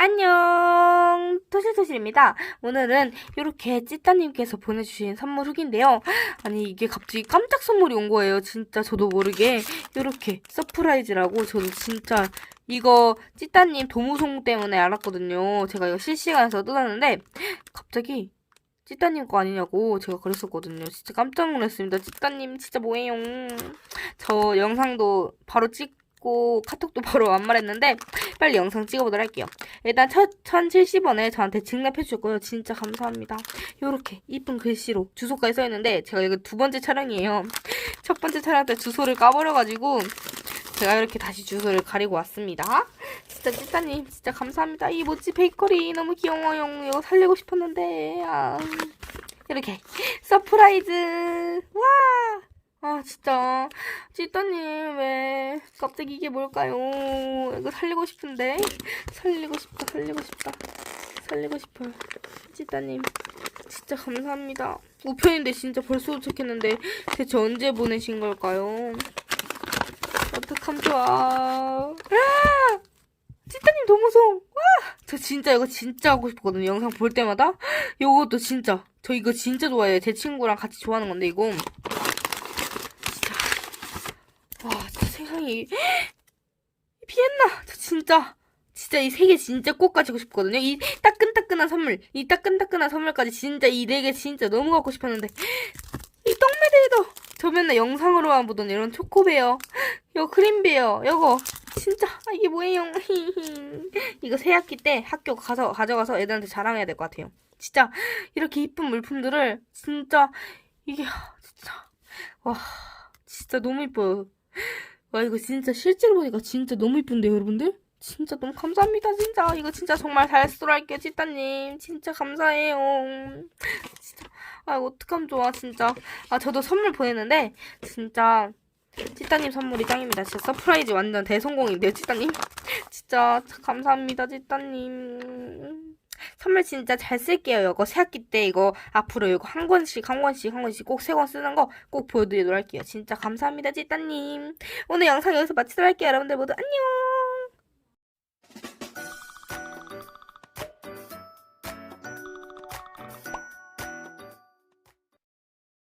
안녕 토실토실입니다 오늘은 이렇게 찌따님께서 보내주신 선물 후기인데요 아니 이게 갑자기 깜짝 선물이 온 거예요 진짜 저도 모르게 이렇게 서프라이즈라고 저도 진짜 이거 찌따님 도무송 때문에 알았거든요 제가 이거 실시간에서 뜯었는데 갑자기 찌따님 거 아니냐고 제가 그랬었거든요. 진짜 깜짝 놀랐습니다. 찌따님 진짜 뭐예요? 저 영상도 바로 찍, 고 카톡도 바로 완말했는데 빨리 영상 찍어보도록 할게요. 일단 첫 1070원에 저한테 직납해 주셨고요. 진짜 감사합니다. 요렇게 이쁜 글씨로 주소까지 써있는데 제가 이거 두 번째 촬영이에요. 첫 번째 촬영 때 주소를 까버려가지고 제가 이렇게 다시 주소를 가리고 왔습니다. 진짜 찌따님 진짜 감사합니다. 이 모찌 베이커리 너무 귀여워요. 이거 살리고 싶었는데 아. 이렇게 서프라이즈 와. 아 진짜 찌따님 왜 갑자기 이게 뭘까요? 이거 살리고 싶은데 살리고 싶다 살리고 싶다 살리고 싶어요. 찌따님 진짜 감사합니다. 우편인데 진짜 벌써 도착했는데 대체 언제 보내신 걸까요? 어떡함 좋아. 아! 찌따님 너무 무서워. 와! 저 진짜 이거 진짜 하고 싶거든요. 영상 볼 때마다. 요것도 진짜. 저 이거 진짜 좋아해요. 제 친구랑 같이 좋아하는 건데, 이거. 와, 세상에. 피했나? 저 진짜. 진짜 이 세 개 진짜 꼭 가지고 싶거든요. 이 따끈따끈한 선물. 이 따끈따끈한 선물까지 진짜 이 네 개 진짜 너무 갖고 싶었는데. 이 떡메데이도. 저 맨날 영상으로만 보던 이런 초코베어. 요 크림베어. 요거. 진짜. 아, 이게 뭐예요? 이거 새 학기 때 학교 가서 가져가서 애들한테 자랑해야 될 것 같아요. 진짜 이렇게 이쁜 물품들을 진짜 이게 진짜 와 진짜 너무 이뻐요. 와 이거 진짜 실제로 보니까 진짜 너무 이쁜데요, 여러분들? 진짜 너무 감사합니다, 진짜. 이거 진짜 정말 잘 쓰도록 할게요, 찌따님. 진짜 감사해요. 진짜. 아, 이거 어떡하면 좋아, 진짜. 아, 저도 선물 보냈는데, 진짜. 찌따님 선물이 짱입니다. 진짜 서프라이즈 완전 대성공인데요, 찌따님. 진짜 감사합니다, 찌따님. 선물 진짜 잘 쓸게요. 이거 새학기 때 이거 앞으로 이거 한 권씩 한 권씩 한 권씩 꼭 세 권 쓰는 거 꼭 보여드리도록 할게요. 진짜 감사합니다, 찌따님. 오늘 영상 여기서 마치도록 할게요. 여러분들 모두 안녕.